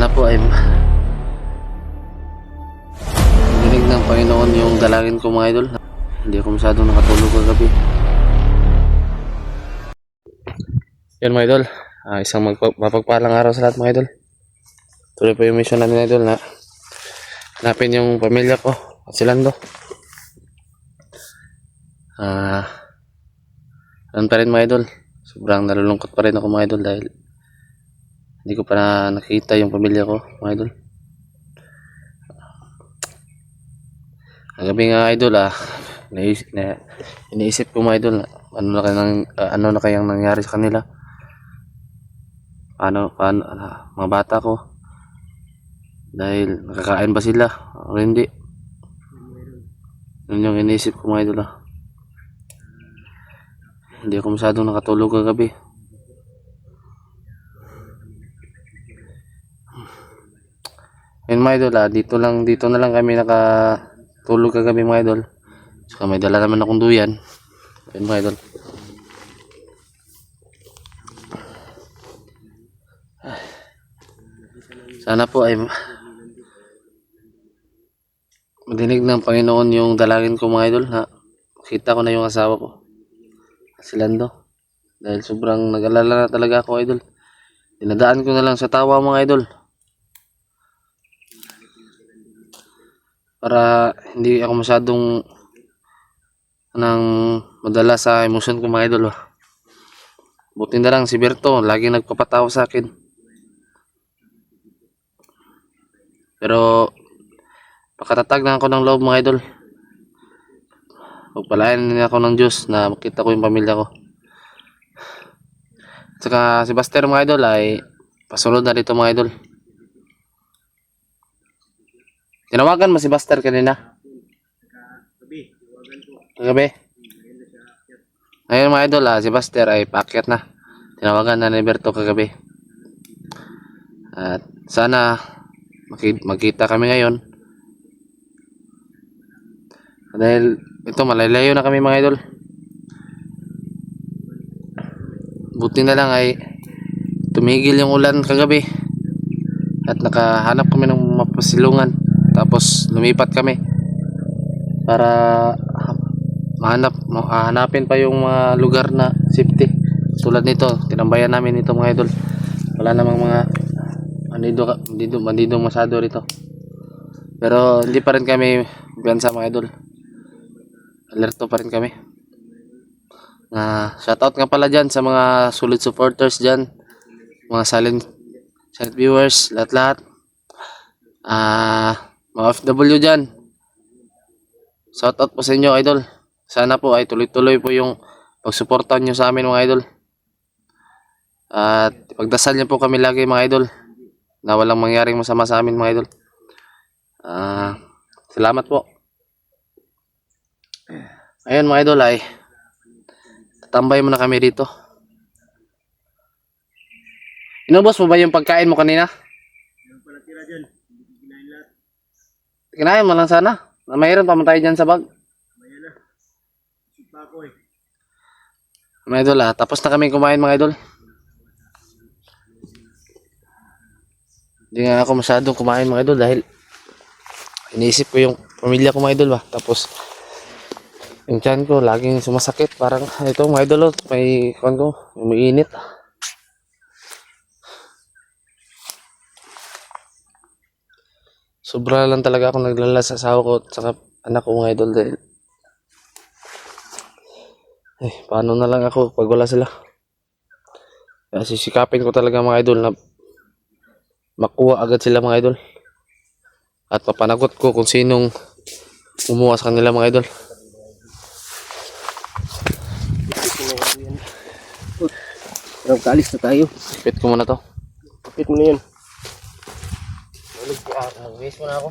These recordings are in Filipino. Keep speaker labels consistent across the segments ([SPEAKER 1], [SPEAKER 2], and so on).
[SPEAKER 1] Sana po ay dinig ng Panginoon yung dalangin ko mga idol. Hindi ako masyadong nakatulog kagabi. Yan mga idol. Ah, isang mapagpalang araw sa lahat mga idol. Tuloy po yung mission namin idol na hanapin yung pamilya ko at si Lando. Ah, ano pa rin mga idol. Sobrang nalulungkot pa rin ako mga idol dahil hindi ko pa na nakita yung pamilya ko, mga idol. Ang gabi nga idol ah, naisip, na, iniisip ko mga idol ano na kayang, ah, ano na kayang nangyari sa kanila. Paano, paano, ah, mga bata ko. Dahil nakakain ba sila o hindi. Yun yung iniisip ko mga idol ah. Hindi ako masyadong nakatulog kagabi. Yun mga idol ah, dito lang, dito na lang kami nakatulog kagabi mga idol. Saka may dala naman akong duyan. Yun mga idol. Sana po ay madinig ng Panginoon yung dalangin ko mga idol na makita ko na yung asawa ko. Si Lando. Dahil sobrang nag-alala na talaga ako idol. Dinadaan ko na lang sa tawa mga idol. Para hindi ako masyadong nang madala sa emosyon ko mga idol. oh. Buti na lang si Berto, lagi nagpapatawa sa akin. Pero pakatatag na ako ng loob mga idol. Pagpalain niya ako ng Diyos na makita ko yung pamilya ko. Saka si Buster mga idol ay pasunod na dito mga idol. Tinawagan mo si Buster kanina? Kagabi. Ngayon mga idol, ah, si Buster ay paakyat na. Tinawagan na ni Berto kagabi. At sana magkita kami ngayon. Dahil ito malalayo na kami mga idol. Buti na lang ay tumigil yung ulan kagabi. At nakahanap kami ng mapasilungan. Tapos lumipat kami para mahanap mahanapin pa yung mga lugar na safety. Tulad nito, tinambayan namin ito mga idol. Wala namang mga bandido bandido, bandido masyado rito. Pero hindi pa rin kami biyansa mga idol. Alerto pa rin kami. Na shoutout nga pala dyan sa mga solid supporters dyan. Mga silent, silent viewers, lahat-lahat. Ah, mga FW dyan. Shoutout po sa inyo, idol. Sana po ay tuloy-tuloy po yung pagsuporta nyo sa amin, mga idol. At pagdasal niyo po kami lagi, mga idol. Na walang mangyaring masama sa amin, mga idol. Ah, salamat po. Ayun, mga idol, ay tatambay muna kami dito. Inubos mo ba yung pagkain mo kanina? Kinain mo lang sana. Na mayroon pa man tayo dyan sa bag. Mga idol ah, tapos na kami kumain mga idol. Hindi nga ako masyadong kumain mga idol dahil iniisip ko yung pamilya ko mga idol ba. Tapos yung tiyan ko laging sumasakit. Parang ito mga idol oh, may kuwan ko, umiinit. Sobra lang talaga ako naglala sa asawa ko at saka anak ko mga idol dahil eh, paano na lang ako pag wala sila. Kaya sisikapin ko talaga mga idol na makuha agad sila mga idol. At papanagot ko kung sinong umuha sa kanila mga idol.
[SPEAKER 2] Pero kaalis na tayo.
[SPEAKER 1] Pit ko muna to.
[SPEAKER 2] Kapit mo na yan.
[SPEAKER 1] Mag-wish muna ako.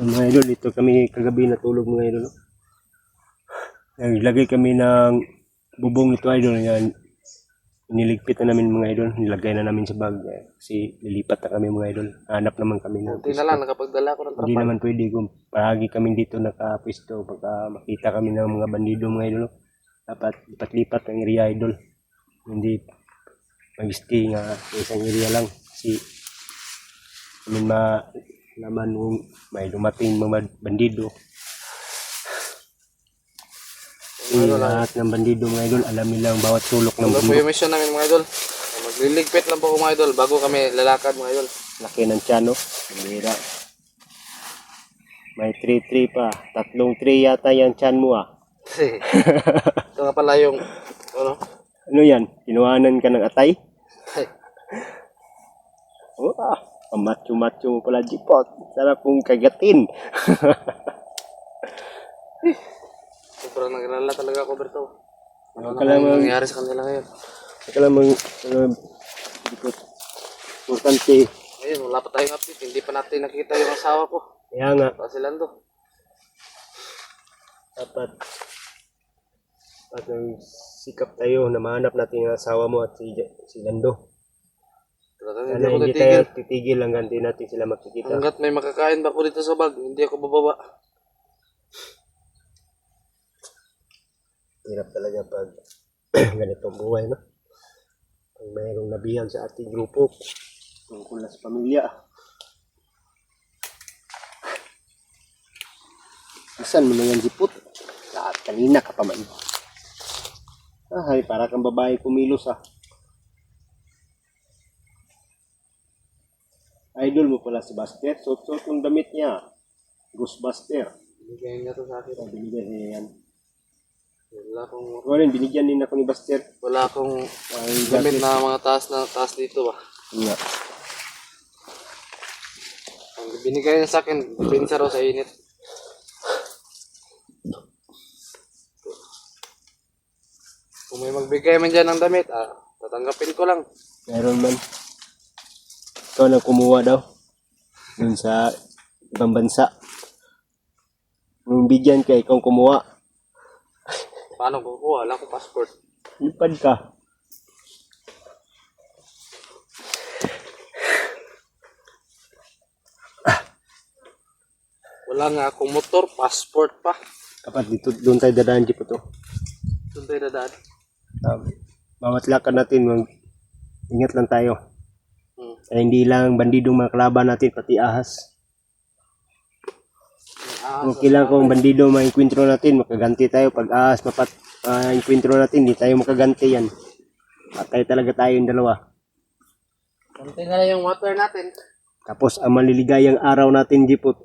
[SPEAKER 2] Mga idol, dito kami kagabi natulog mga idol. no? Naglagay kami ng bubong nito idol. Yan. Niligpit na namin mga idol. Nilagay na namin sa bag. Kasi lilipat na kami mga idol. Hanap naman kami ng
[SPEAKER 1] Hindi na lang, nakapagdala ko ng
[SPEAKER 2] Hindi
[SPEAKER 1] trapal.
[SPEAKER 2] naman pwede kung paragi kami dito nakapwesto pagka makita kami ng mga bandido mga idol. no? Dapat lipat-lipat ang area idol. Hindi mag-stay nga sa isang area lang. Kasi amin ma naman kung may dumating mga bandido. Eh, lahat ng bandido mga idol, alam nila ang bawat sulok ng
[SPEAKER 1] Ano
[SPEAKER 2] bundok.
[SPEAKER 1] yung mission namin mga idol? Magliligpit lang po ako mga idol bago kami lalakad mga idol.
[SPEAKER 2] Laki ng tiyan, no? Bira. May 3-3 pa. Tatlong 3 yata yung tiyan mo, ah.
[SPEAKER 1] Ito nga pala yung ano?
[SPEAKER 2] Ano yan? Kinuhanan ka ng atay?
[SPEAKER 1] Ay,
[SPEAKER 2] Oh, macho-macho mo pala, Jipot. Sarap pong kagatin.
[SPEAKER 1] sobrang nagalala talaga ako Berto. Ano na
[SPEAKER 2] mag-
[SPEAKER 1] nangyari sa kanila ngayon?
[SPEAKER 2] Huwag ka lang mag... Ano, Jipot. Importante.
[SPEAKER 1] Ngayon, wala pa tayong update. Hindi pa natin nakita yung asawa ko.
[SPEAKER 2] Kaya nga,
[SPEAKER 1] Pa si Lando.
[SPEAKER 2] dapat at sikap tayo na mahanap natin ang asawa mo at si, si Lando.
[SPEAKER 1] Talagang hindi ako
[SPEAKER 2] hindi tayo
[SPEAKER 1] titigil.
[SPEAKER 2] titigil hanggang di natin sila makikita.
[SPEAKER 1] Hanggat may makakain ba ko dito sa bag, hindi ako bababa.
[SPEAKER 2] Hirap talaga pag ganitong buhay, no? Pag mayroong nabihag sa ating grupo, tungkol na sa pamilya. Saan mo na yan, Jiput? Lahat kanina ka pa man. Ay, para kang babae kumilos, ah. Idol mo pala si Buster. Suot-suot yung damit niya. Ghostbuster.
[SPEAKER 1] Bigyan niya to sa akin.
[SPEAKER 2] Binigyan niya yan.
[SPEAKER 1] Wala akong,
[SPEAKER 2] Ikaw rin, binigyan din ako ni Buster.
[SPEAKER 1] wala akong
[SPEAKER 2] Ang
[SPEAKER 1] gamit na mga taas na taas dito ba.
[SPEAKER 2] Nga.
[SPEAKER 1] Ang binigay niya sa akin, pinsa raw sa init. Kung may magbigay man dyan ng damit, ah, tatanggapin ko lang.
[SPEAKER 2] Meron man. Ikaw na kumuha daw. Dun sa ibang bansa. Nung bigyan ka, ikaw kumuha.
[SPEAKER 1] Paano kukuha? Wala akong passport.
[SPEAKER 2] Lipad ka.
[SPEAKER 1] Wala nga akong motor, passport pa.
[SPEAKER 2] Kapat dito, doon tayo dadaan jeep ito.
[SPEAKER 1] Doon tayo dadaan.
[SPEAKER 2] Um, bawat lakad natin, ingat lang tayo. Ay, hindi lang bandidong mga kalaban natin, pati ahas.
[SPEAKER 1] Ah,
[SPEAKER 2] Okay lang kung bandido ma-enkwentro natin, makaganti tayo. Pag ahas mapat ma-enkwentro natin, hindi tayo makaganti yan. Patay talaga tayo yung dalawa.
[SPEAKER 1] Konti na lang yung water natin.
[SPEAKER 2] Tapos ang maliligayang araw natin, Jipot.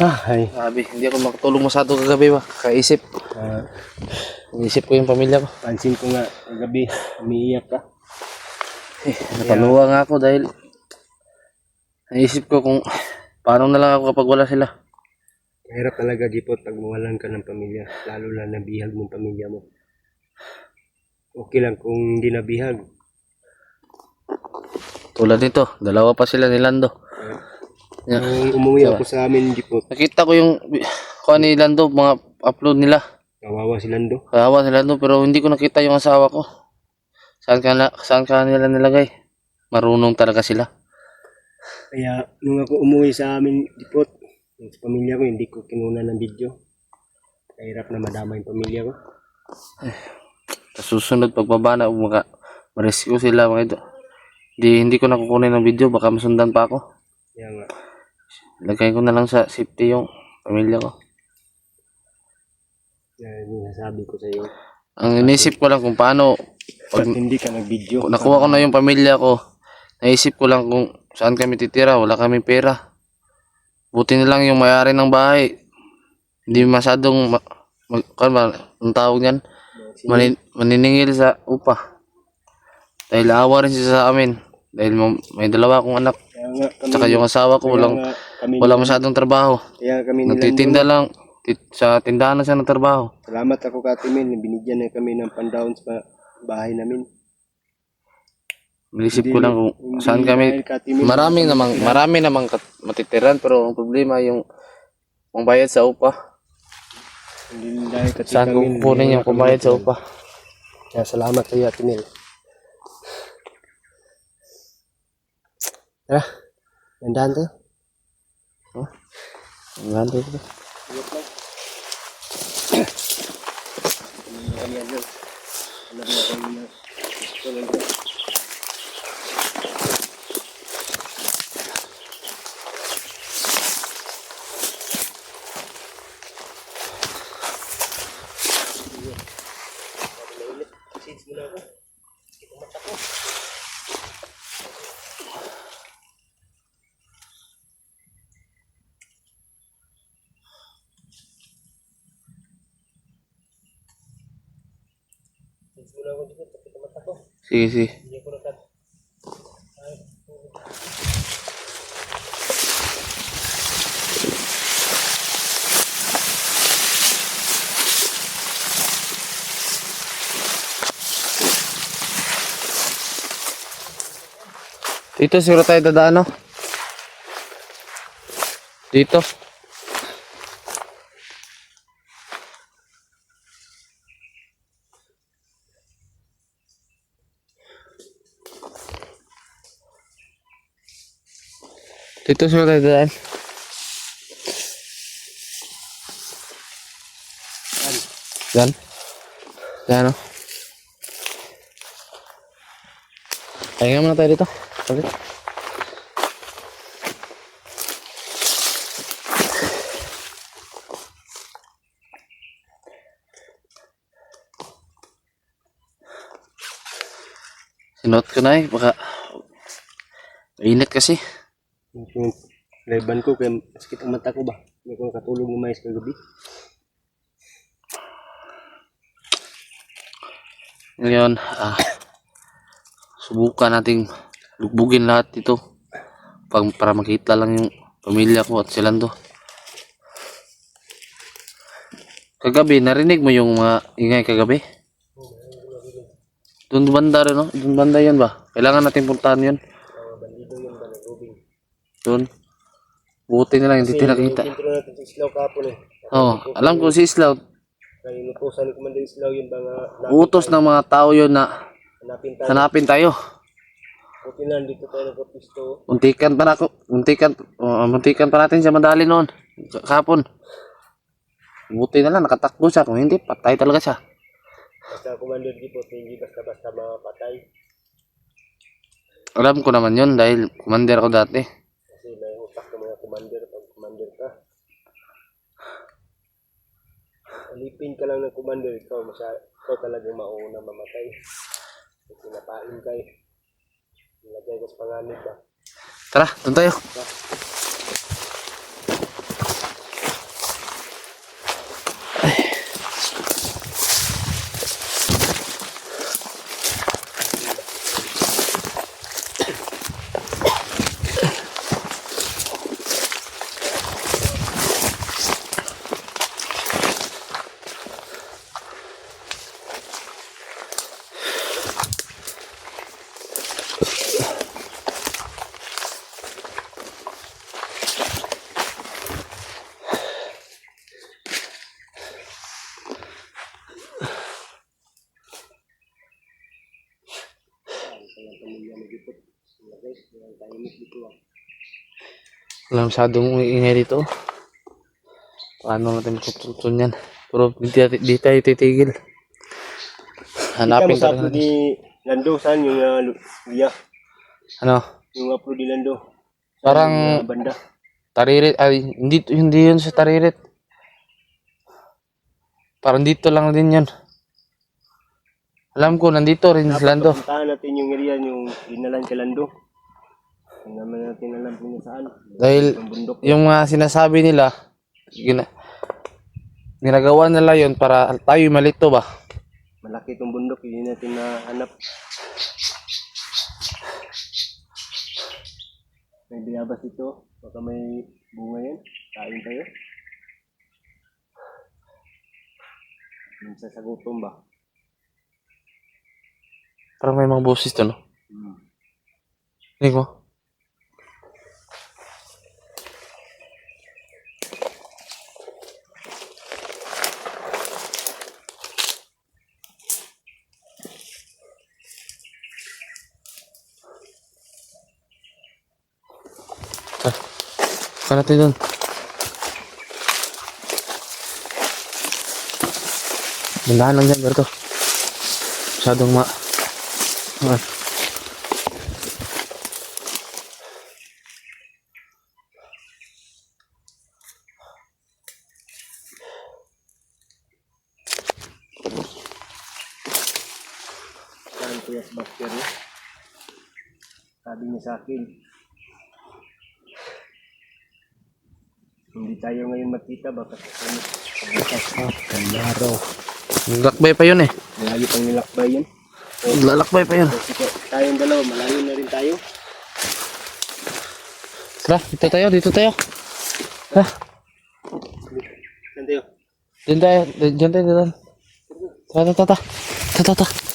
[SPEAKER 2] Ah, ay.
[SPEAKER 1] Sabi, hindi ako makatulong masyado kagabi ba? Kaisip.
[SPEAKER 2] Ah,
[SPEAKER 1] Inisip ko yung pamilya ko.
[SPEAKER 2] pansin ko nga, kagabi, umiiyak ka.
[SPEAKER 1] Eh, napaluwa nga ako dahil naisip ko kung paano na lang ako kapag wala sila.
[SPEAKER 2] Mahirap talaga, Jipot, pag mawalan ka ng pamilya. Lalo na nabihag mong pamilya mo. Okay lang kung hindi nabihag.
[SPEAKER 1] Tulad nito, dalawa pa sila ni Lando. Yeah.
[SPEAKER 2] Nung umuwi ako sa amin, Jipot,
[SPEAKER 1] Nakita ko yung kuha ni Lando, mga upload nila.
[SPEAKER 2] kawawa si Lando.
[SPEAKER 1] Kahawa si Lando pero hindi ko nakita yung asawa ko. Saan ka, na, saan ka nila nilagay? Marunong talaga sila.
[SPEAKER 2] Kaya nung ako umuwi sa amin, Jipot, yung sa pamilya ko, hindi ko kinuna ng video. Kahirap na madama yung pamilya ko.
[SPEAKER 1] Sa susunod pagbaba na maka ma-rescue sila mga ito. Hindi, hindi ko nakukunin ng video, baka masundan pa ako.
[SPEAKER 2] Kaya nga,
[SPEAKER 1] Lagay ko na lang sa safety yung pamilya ko.
[SPEAKER 2] yan yung nasabi ko sa iyo.
[SPEAKER 1] Ang inisip ko lang kung paano,
[SPEAKER 2] Pag hindi ka nag-video,
[SPEAKER 1] nakuha ko na yung pamilya ko, naisip ko lang kung saan kami titira, wala kami pera. Buti na lang yung mayari ng bahay. Hindi masyadong, ma, mag, ang tawag niyan? Manin, maniningil sa upa. Dahil awa rin siya sa amin. Dahil ma- may dalawa akong anak.
[SPEAKER 2] kaya nga kami,
[SPEAKER 1] Tsaka yung asawa ko, walang,
[SPEAKER 2] nga kami
[SPEAKER 1] Wala masyadong trabaho.
[SPEAKER 2] Kaya kami nilang
[SPEAKER 1] Nagtitinda lang. Sa tindahan na siya ng trabaho.
[SPEAKER 2] Salamat ako ka Ate Binigyan na kami ng pandown sa bahay namin.
[SPEAKER 1] Bilisip ko lang kung saan kami.
[SPEAKER 2] dahil.
[SPEAKER 1] Marami namang, marami namang kat- matitiran pero ang problema yung ang bayad sa upa.
[SPEAKER 2] Hindi dahil ka Ate
[SPEAKER 1] Saan ko
[SPEAKER 2] Mel.
[SPEAKER 1] yung kumayad sa upa?
[SPEAKER 2] Kaya salamat kayo Ate Mel. Ah, Tara. Gandaan tayo.
[SPEAKER 1] Ang ganda ito.
[SPEAKER 2] Ingat lang. Ano. Na kami. Ito lang
[SPEAKER 1] Sige, sige. Dito siguro tayo dadaan, no? Dito. Dito siguro tayo dadaan. Yan. Yan, no? Pahinga muna tayo dito. Saglit. Sinuot ko na eh. Baka mainit kasi.
[SPEAKER 2] Yung laiban ko kaya sakit ang mata ko ba? Hindi ko nakatulog mais kagabi.
[SPEAKER 1] Ngayon, ah, subukan nating lugbugin lahat ito pag, para makita lang yung pamilya ko at silando. Kagabi, narinig mo yung mga ingay kagabi? Doon banda rin, no? Doon banda yan ba? Kailangan natin puntahan yun. Doon. Buti na lang, hindi tinakita.
[SPEAKER 2] Intro natin si Islaw kapon eh.
[SPEAKER 1] Oo, alam ko si Islaw,
[SPEAKER 2] Kaya inutusan ni Commander Islaw yun ba nga
[SPEAKER 1] utos ng mga tao yun na
[SPEAKER 2] hanapin tayo.
[SPEAKER 1] hanapin tayo.
[SPEAKER 2] Buti na dito tayo nagpapisto.
[SPEAKER 1] Muntikan pa na ako. Muntikan, uh, muntikan pa natin siya madali noon. Ka- Kahapon. Buti na lang, nakatakbo siya. Kung hindi, patay talaga siya.
[SPEAKER 2] Basta Commander Dipot, hindi basta-basta mapatay.
[SPEAKER 1] Alam ko naman yun dahil commander ako dati.
[SPEAKER 2] Kasi may utak ng mga commander pag commander ka. Alipin ka lang ng commander, ikaw, masya, ikaw talagang mauna mamatay. Kasi napain ka eh. Nilagay ko sa panganib ba?
[SPEAKER 1] Tara, doon tayo. Wala masyadong ingay dito. Paano natin matutunan yan? Pero di, di tayo titigil. Hanapin ka rin.
[SPEAKER 2] ni Lando, saan yung uh, Luya?
[SPEAKER 1] Ano?
[SPEAKER 2] Yung upload ni Lando? Saan
[SPEAKER 1] Parang
[SPEAKER 2] yung, uh, banda.
[SPEAKER 1] taririt. Ay, hindi, hindi yun sa taririt. Parang dito lang din yun. Alam ko, nandito rin si Lando.
[SPEAKER 2] Puntahan natin yung area, yung dinalan kay Lando. Hindi naman natin alam kung saan.
[SPEAKER 1] Dahil
[SPEAKER 2] Yung bundok.
[SPEAKER 1] yung mga sinasabi nila, gina, ginagawa nila yun para tayo malito ba?
[SPEAKER 2] Malaki itong bundok, hindi natin nahanap. May binabas ito. Baka may bunga yan. Kain tayo. Minsan sa gutom ba?
[SPEAKER 1] Parang may mga boses to, no?
[SPEAKER 2] Hmm.
[SPEAKER 1] Hindi mo? Tara. Saka natin doon. Dandahan lang dyan, Berto. Masyadong ma... Ah.
[SPEAKER 2] Saan no? Sabi niya sa akin, hindi tayo ngayon makita baka sa ano, kalaro.
[SPEAKER 1] Naglalakbay pa yun eh.
[SPEAKER 2] Malayo pang nilakbay yan.
[SPEAKER 1] Naglalakbay pa yun.
[SPEAKER 2] Ko, tayong dalawa, malayo na rin tayo.
[SPEAKER 1] Tara, dito tayo, dito tayo. Ha?
[SPEAKER 2] Saan tayo?
[SPEAKER 1] Diyan tayo, diyan tayo, diyan. Tara, tara, tara. Tara, tara.